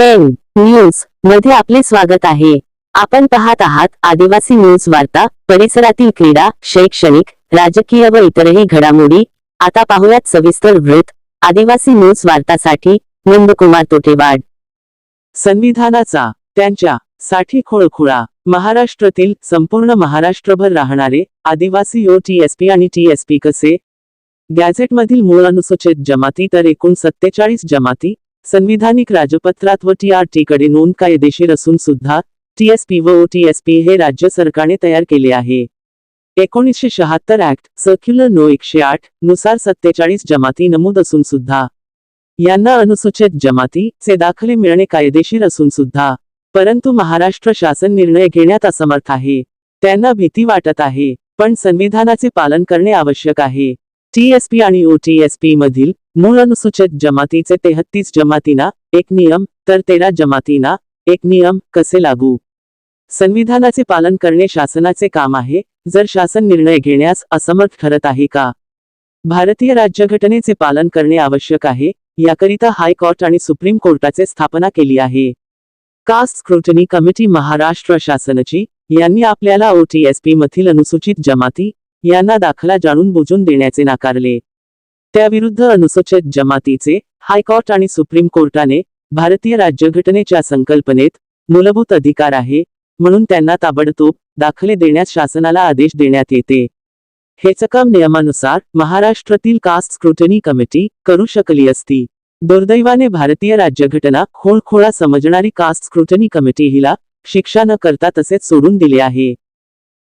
N न्यूजमध्ये आपले स्वागत आहे. आपण पाहत आहात आदिवासी न्यूज वार्ता परिसरातील क्रीडा शैक्षणिक राजकीय व इतरही घडामोडी. आता पाहूयात सविस्तर वृत्त. आदिवासी न्यूज वार्तासाठी नंदकुमार तोटेवाड. संविधानाचा त्यांच्या साठी खोळखुळा महाराष्ट्रातील संपूर्ण महाराष्ट्रभर राहणारे आदिवासी ओ टीएसपी आणि टीएसपी कसे? गॅझेटमधील मूळ अनुसूचित जमाती तर एकूण सत्तेचाळीस जमाती संविधानिक राजपत्रात व टी कडे नोंद कायदेशीर असून सुद्धा टीएसपी व ओ टीएसपी हे राज्य सरकारने तयार केले आहे. एकोणीसशे शहात्तर ऍक्ट सर्क्युलर नो एकशे आठनुसार सत्तेचाळीस जमाती नमूद असून सुद्धा यांना अनुसूचित जमाती चे दाखले मिळणे कायदेशीर असून सुद्धा परंतु महाराष्ट्र शासन निर्णय घेण्यात असमर्थ आहे. त्यांना भीती वाटत आहे पण संविधानाचे पालन करणे आवश्यक आहे. टीएसपी आणि ओटीएसपी मधील मूळ अनुसूचित जमातीचे तेहत्तीस जमातींना एक नियम तर तेरा जमातींना एक नियम कसे लागू? संविधानाचे पालन करणे शासनाचे काम आहे जर शासन निर्णय घेण्यास असमर्थ ठरत आहे का? भारतीय राज्यघटनेचे पालन करणे आवश्यक आहे याकरिता हायकोर्ट आणि सुप्रीम कोर्टाचे स्थापना केली आहे. कास्ट स्क्रुटनी कमिटी महाराष्ट्र शासनाची यांनी आपल्याला ओटीएसपी मधील अनुसूचित जमाती यांना दाखला जाणून बुजून देण्याचे नाकारले. त्याविरुद्ध अनुसूचित जमातीचे हायकोर्ट आणि सुप्रीम कोर्टाने भारतीय राज्यघटनेच्या संकल्पनेत मूलभूत अधिकार आहे म्हणून त्यांना ताबडतोब दाखले देण्यास शासनाला आदेश देण्यात येते. हेच काम नियमानुसार महाराष्ट्रातील कास्ट स्क्रुटनी कमिटी करू शकली असती. दुर्दैवाने भारतीय राज्यघटना खोळखोळा समजणारी कास्ट स्क्रुटनी कमिटी हिला शिक्षा न करता तसेच सोडून दिले आहे.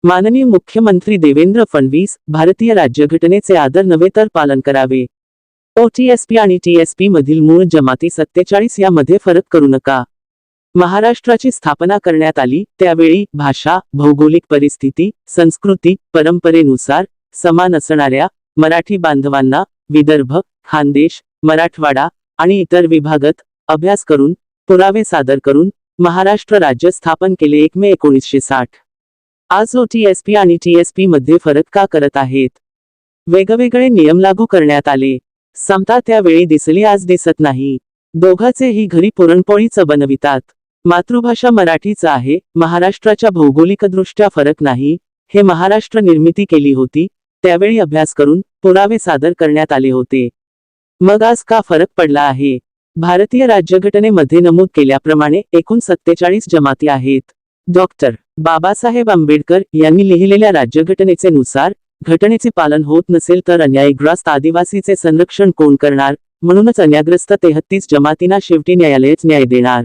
माननीय मुख्यमंत्री देवेंद्र फडणवीस भारतीय राज्यघटनेचे आदर नव्हे तर पालन करावे. ओ टीएसपी आणि टीएसपी मधील मूळ जमाती सत्तेचाळीस यामध्ये फरक करू नका. महाराष्ट्राची स्थापना करण्यात आली त्यावेळी भाषा भौगोलिक परिस्थिती संस्कृती परंपरेनुसार समान असणाऱ्या मराठी बांधवांना विदर्भ खानदेश मराठवाडा आणि इतर विभागात अभ्यास करून पुरावे सादर करून महाराष्ट्र राज्य स्थापन केले एक मे एकोणीसशे साठ. आज ओ टीएसपी आणि टीएसपी मध्ये फरक का करत आहेत? वेगवेगळे नियम लागू करण्यात आले. समता त्यावेळी दिसली आज दिसत नाही. दोघाचेही घरी पुरणपोळीच बनवितात. मातृभाषा मराठीच आहे. महाराष्ट्राच्या भौगोलिकदृष्ट्या फरक नाही. हे महाराष्ट्र निर्मिती केली होती. त्यावेळी अभ्यास करून पुरावे सादर करण्यात आले होते. मग आज का फरक पडला आहे? भारतीय राज्यघटनेमध्ये नमूद केल्याप्रमाणे एकूण सत्तेचाळीस जमाती आहेत. डॉक्टर. बाबासाहेब आंबेडकर यांनी लिहिलेल्या राज्यघटनेचे नुसार घटनेचे पालन होत नसेल तर अन्यायग्रस्त आदिवासीचे संरक्षण कोण करणार? म्हणूनच अन्याग्रस्त तेहत्तीस जमातींना शेवटी न्यायालयच न्याय देणार.